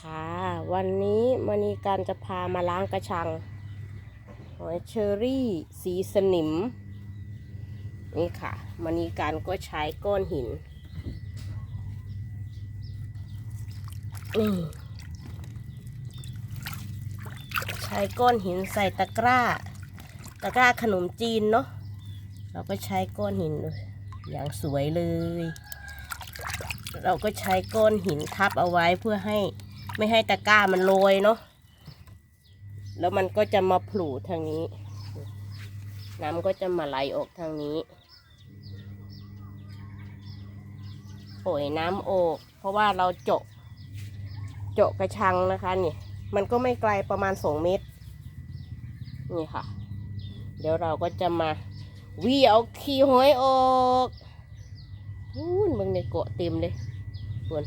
ค่ะ วันนี้มณีการจะพามาล้างกระชังหอยเชอรี่สีสนิม นี่ค่ะมณีการก็ใช้ก้อนหินนี่ใช้ก้อนหินใส่ตะกร้า ตะกร้าขนมจีนเนาะเราก็ใช้ก้อนหินเลยอย่างสวยเลย เราก็ใช้ก้อนหินทับเอาไว้เพื่อให้ ไม่ให้ตะกร้ามันโรยเนาะแล้วมันก็จะมาผล่ทางนี้ น้ำก็จะมาไหลออกทางนี้โอยน้ำออก เพราะว่าเราเจาะเจาะกระชังนะคะนี่มันก็ไม่ไกลประมาณสองเมตร นี่ค่ะ เดี๋ยวเราก็จะมาวีเอาขี้หอยออกอู้นมึงเนี่ยเกาะเต็มเลยส่วน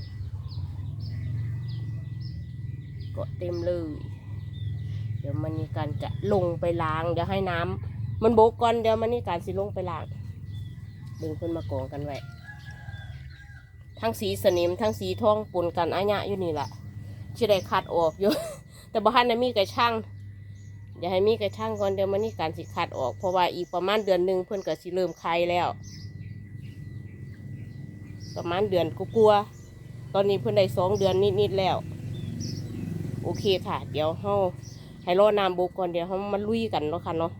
เกาะเต็มเลย เดี๋ยวมันนี่การจะลงไปล้าง เดี๋ยวให้น้ำมันโบกก่อนเดี๋ยวมันนี่การสิลงไปล้างดึงขึ้นมากองกันไว้ทั้งสีสนิมทั้งสีทองปนกันอาญะอยู่นี่แหละชิได้คัดออกอยู่ แต่บ้านนะมีกระช่างอย่าให้มีกระช่างก่อนเดี๋ยวมันนี่การสิคัดออก เพราะว่าอีกประมาณเดือนหนึ่งเพื่อนก็สิเริ่มไข่แล้ว ประมาณเดือนกลัวตอนนี้เพื่อนได้สองเดือนนิดๆแล้ว โอเคค่ะ เดี๋ยวเฮาให้รอน้ำบุกก่อนเดี๋ยวเฮามาลุยกันเนาะค่ะเนาะ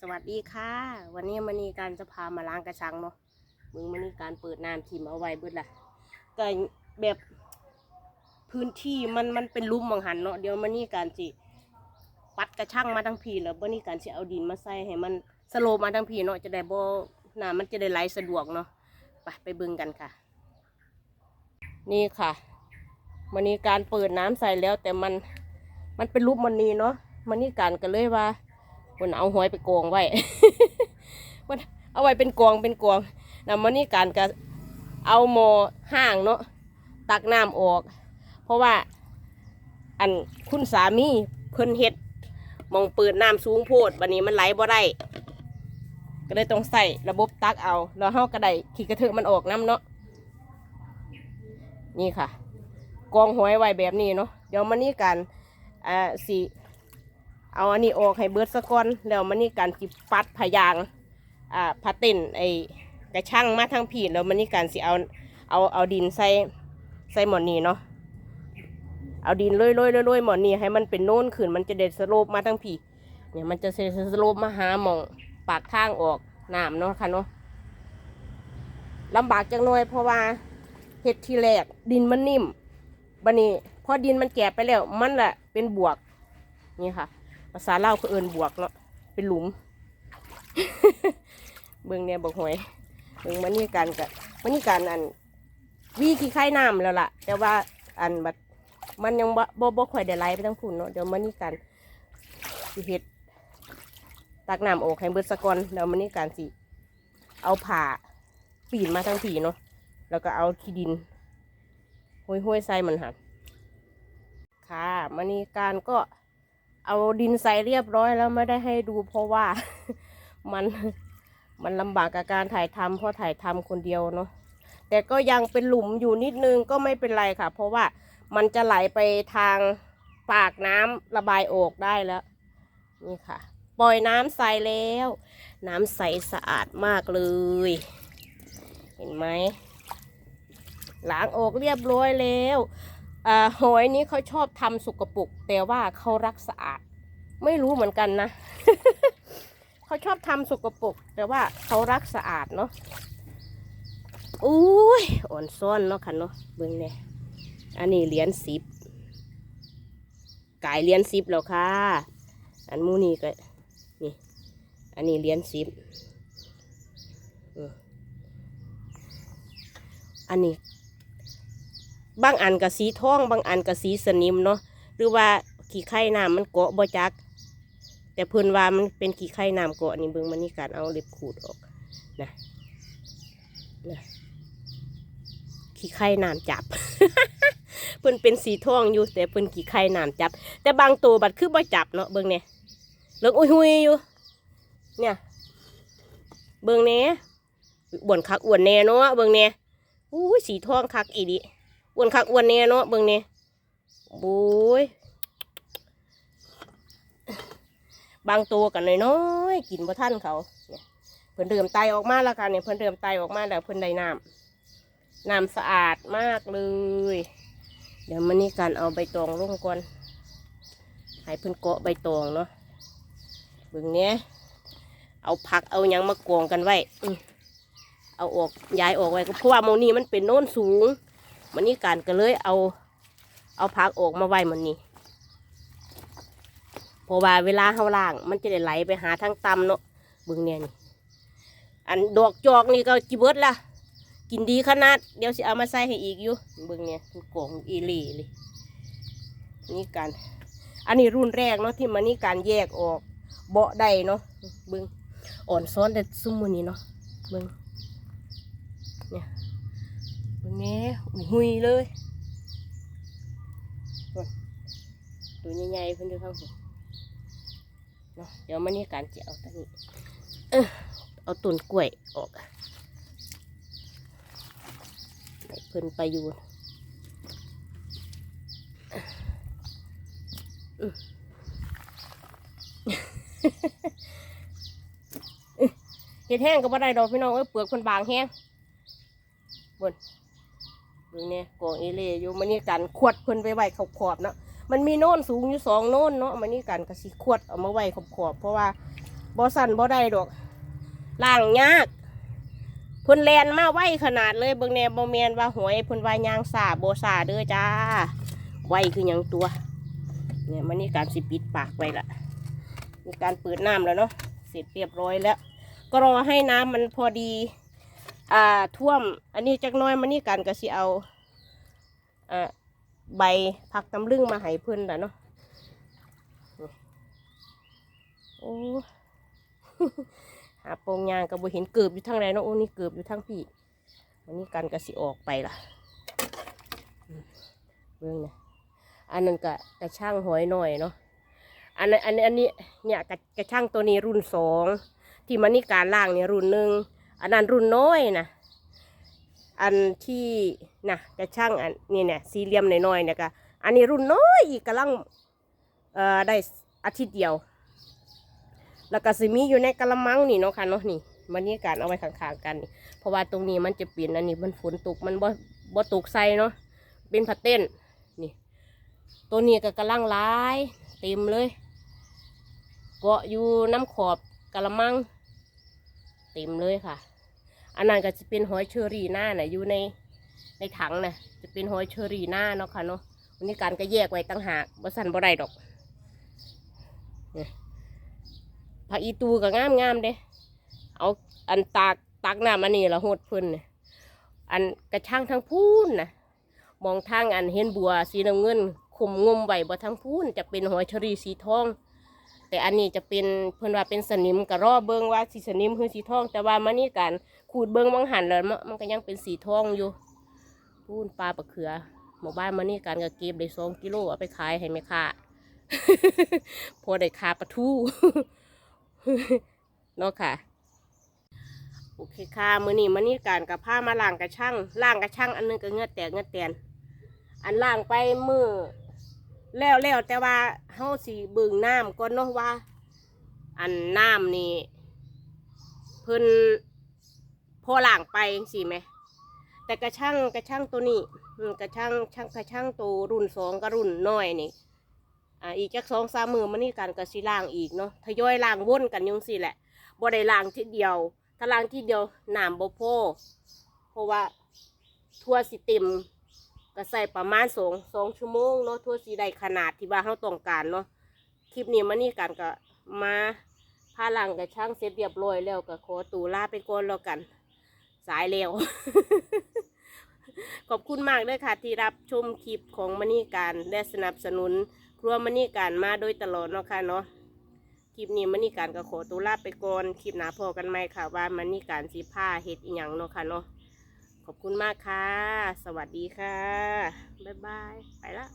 สวัสดีค่ะ วันนี้มันนีการจะพามาล้างกระชังเนาะมึงมันนีการเปิดน้ำทิมเอาไว้เบิดละก็แบบพื้นที่มันมันเป็นลุ่มบางหันเนาะเดี๋ยวมันนี่การสิปัดกระชังมาทั้งพีแล้วมันนี่การสิเอาดินมาใส่ให้มันสโลมาทั้งพีเนาะจะได้บ่น้ำมันจะได้ไหลสะดวกเนาะไปไปเบึงกันค่ะ นี่ค่ะ มันนี่การเปิดน้ำใส่แล้ว แต่มันมันเป็นรูปมันนี่เนาะมันนี่การก็เลยว่าคนเอาหอยไปกองไว้มันเอาไว้เป็นกองเป็นกองนะมันนี่การก็เอาหมอห้างเนาะตักน้ำออก เพราะว่า อันคุณสามีเพิ่นเฮ็ดมองเปิดน้ำสูงโพดวันนี้มันไหลบ่ได้ก็เลยต้องใส่ระบบตักเอา แล้วเฮาก็ได้ขี้กระเทอมันออกน้ำเนาะนี่ค่ะ กองหอยไว้แบบนี้เนาะเดี๋ยวมันนี่กันอ่าสิเอาอันนี้ออกให้เบิดสะก่อนแล้วมันนี่กันสิปัดพยางอ่าพาเต้นไอ้กระช่างมาทางผีแล้วมันนี่กันสิเอาเอาเอาดินใส่ใส่หมอนนี้เนาะเอาดินโรยโรยโรยโรยหมอนนี้ให้มันเป็นโน่นขึ้นมันจะเด็ดสโลปมาทางผีเนี่ยมันจะเซสโลปมาหาหมองปากทางออกน้ำเนาะค่ะเนาะลำบากจังหน่อยเพราะว่าเห็ดทีแรกดินมันนิ่ม บันนี้พอดินมันแก่ไปแล้ว มันแหละเป็นบวก นี่ค่ะ ภาษาเล่าวเขาเอินบวกเนาะเป็นหลุม เบิ่งเนี่ยบอกหวยเบิ่งมันนี่การกับมันนี่การอันวีขี้ไข่น้ำแล้วล่ะ แต่ว่าอันบัดมันยังบ่บ่บ่ค่อยได้ไหลไปทั้งพุ่นเนาะเดี๋ยวมันนี่การสิเฮ็ดตักน้ำออกให้เบิดสะกอนเดี๋ยวมันนี่การสิเอาผ่าปีนมาทั้งผีเนาะแล้วก็เอาขี้ดิน ห้วยห้ยๆใส่มันค่ะค่ะมณีการก็เอาดินใส่เรียบร้อยแล้วไม่ได้ให้ดูเพราะว่ามันมันลำบากกับการถ่ายทำเพราะถ่ายทำคนเดียวเนาะแต่ก็ยังเป็นหลุมอยู่นิดนึงก็ไม่เป็นไรค่ะ เพราะว่ามันจะไหลไปทางปากน้ำระบายออกได้แล้ว นี่ค่ะ ปล่อยน้ำใสแล้ว น้ำใสสะอาดมากเลย เห็นไหม ล้างออกเรียบร้อยแล้วอหอยนี้เขาชอบทำสกปรกแต่ว่าเขารักสะอาด ไม่รู้เหมือนกันนะเขาชอบทำสกปรกแต่ว่าเขารักสะอาดเนาะอุ้ยอ่อนซ้อนเนาะค่ะเนาะเบิ่งเนี่ยอันนี้เหรียญสิบกายเหรียญสิบแล้วค่ะ อันมูนี่ก็นี่ อันนี้เหรียญสิบอันนี้ บางอันกับสีทอง บางอันกับสีสนิมเนาะหรือว่าขี้ไข่น้ำมันเกาะบ่จัก แต่เพิ่นว่ามันเป็นขี้ไข่น้ำเกาะนี่เบิ่งมันนี่การเอาเล็บขูดออกนะนะขี้ไข่น้ำจับ เพิ่นเป็นสีทองอยู่แต่เพิ่นขี้ไข่น้ำจับ แต่บางตัวบัดคือบ่จับเนาะเบิ่งเนี่ยเลิกอุ้ยหุยอยู่ เนี่ยเบิ่งเนี่ยบ่วนคักอ้วนแน่เนาะเบิ่งเนี่ยอู้ยสีทองคักอีดิ อ้วนคักอ้วนแน่เนาะเบิ่งนี่บุ้ยบางตัวกันน้อยๆกินบ่ทันเขาเนี่ยเพิ่นเริ่มไตออกมาแล้วกันเนี่ยเพิ่นเริ่มไตออกมาแล้วเพิ่นได้น้ำน้ำสะอาดมากเลย เดี๋ยวมันนี่การเอาใบตองลงก่อนให้เพิ่นเกาะใบตองเนาะเบิ่งเนี้ยเอาผักเอายังมากองกันไว้เอาออกย้ายออกไว้ก็เพราะว่าโมนี่มันเป็นโน่นสูง มันนี่การก็เลยเอาเอาผักออกมาไว้มันนี่เพราะว่าเวลาเฮาล่าง มันจะได้ไหลไปหาทางต่ำเนาะเบิ่งเนี่ยนี่อันดอกจอกนี่ก็กิเบิดละกินดีขนาด เดี๋ยวสิเอามาใส่ให้อีกอยู่เบิ่งเนี่ยมันกล่องอีลีเลยนี่การอันนี้รุ่นแรกเนาะที่มันนี่การแยกออกเบาะได้เนาะเบิ่งอ่อนซ้อนแต่ซุ่มมือนี้เนาะเบิ่งเนี่ย เงแหน่อุ้ยหุยเลย ตัวใหญ่ๆเพิ่นอยู่ข้างหัวเนาะเดี๋ยวมันนี่การเจะเอาตัวนี้เออเอาต้นกล้วยออกให้เพิ่นไปอยู่อืมเห็ดแห้งก็บ่ได้ดอกพี่น้องเอ้ยเปลือกคนบางแห้งบน ดูเนี่ยกองเอเล่อยู่มันนี่กันขวดเพิ่นไปไว้ขอบขอบเนาะมันมีโน่นสูงอยู่สองโน่นเนาะมันนี่กันก็สิขวดเอามาไว้ขอบขอบเพราะว่าบ่สั่นบ่ได้ดอกล่างยากเพิ่นแลนมาไวขนาดเลยเบิ่งแนบ่แมนว่าหวยเพิ่นว่ายางสาบ่สาเด้อจ้า ไวคือหยังตัว เนี่ยมันนี่การสิปิดปากไว้ละมีการเปิดน้ำแล้วเนาะเสร็จเรียบร้อยแล้ว ก็รอให้น้ำมันพอดี อ่าท่วม อันนี้จักน้อยมันนี่กันก็สิเอาอ่าใบผักตำลึงมาให้เพิ่นละเนาะโอ้หาโปงยางก็บ่เห็นเกือบอยู่ทางใดเนาะโอ้นี่เกือบอยู่ทางพี่มันนี่กันก็สิออกไปล่ะเบิ่งนะอันนั้นก็กระช่างหอยหน่อยเนาะอันนั้นอันนี้อันนี้เนี่ยกระกระช่างตัวนี้รุ่นสองที่มันนี่การล่างเนี่ยรุ่นหนึ่ง อันนั้นรุ่นน้อยนะอันที่นะกระช่างอันนี่เนี่ยสี่เหลี่ยมน้อยๆเนี่ยก็อันนี้รุ่นน้อยอีกกำลังเอ่อได้อาทิตย์เดียว แล้วก็สิมีอยู่ในกระมังนี่เนาะค่ะเนาะนี่มันนี่การเอาไว้ข้างๆกันนี่เพราะว่าตรงนี้มันจะเปลี่ยนอันนี้มันฝนตกมันบ่บ่ตกใส่เนาะเป็นผัดเต้นนี่ ตัวนี้ก็กำลังร้ายเต็มเลยเกาะอยู่น้ำขอบกระมังเต็มเลยค่ะ อันนั้นก็จะเป็นหอยเชอรี่หน้าน่ะอยู่ในในถังน่ะจะเป็นหอยเชอรี่หน้าเนาะค่ะเนาะวันนี้การก็แยกไว้ตั้งหากบ่สั่นบ่ได้ดอกเนี่ยผักอีตูก็งามงามเด้เอาอันตากตากหน้ำอันนี้ละโหดเพิ่นเนี่ยอันกระช่างทั้งพูนน่ะมองทางอันเห็นบัวสีน้ำเงินคุมงมไว้บ่ทั้งพูนจะเป็นหอยเชอรี่สีทอง แต่อันนี้จะเป็นเพิ่นว่าเป็นสนิมกระรอเบิงว่าสีสนิมคือสีทอง แต่ว่ามันนี่การ ขูดเบิงบางหันแล้วมันมันก็ยังเป็นสีทองอยู่พูนปลาปลาเขือหมู่บ้านมันนี่การก็เก็บได้สองกิโลเอาไปขายให้แม่ค้าพอได้คาปลาทูเนาะค่ะโอเคค่ะมือนี้มันนี่การกับผ้ามาล้างกระช่างล้างกระช่างอันนึงก็เงือแตกเงือแตนอันล้างไปมือแล้วแล้วแต่ว่าเฮาสิเบิ่งน้ำก่อนเนาะว่า อันน้ำนี่เพิ่น พอหล้างไปสิไหม แต่กระช่างกระช่างตัวนี้กระช่างช่างกระช่างตัวรุ่นสองกับรุ่นน้อยนี่อ่าอีกจักสองสามมือมันนี่กันก็สิล้างอีกเนาะทยอยล้างวนกันอยังสิแหละบ่ได้ล้างทีเดียวถ้าล้างทีเดียวหน้ำบ่พอเพราะว่าทั่วสิเต็มก็ใส่ประมาณสองสองชั่วโมงเนาะทั่วสีได้ขนาดที่ว่าเราต้องการเนาะคลิปนี้มานี่กันก็มาพาหลังกับช่างเสร็จเรียบร้อยแล้วก็ขอตูลาไปก่อนแล้วกัน สายแล้วขอบคุณมากเลยค่ะ ที่รับชมคลิปของมณีการและสนับสนุนครัวมณีการมาโดยตลอดเนาะค่ะเนาะคลิปนี้มณีการก็ขอตัวลาไปก่อนคลิปหน้าพอกันไหมค่ะว่ามณีการสีผ้าเฮ็ดอีหยังเนาะค่ะเนาะขอบคุณมากค่ะ สวัสดีค่ะ บ๊ายบาย ไปละ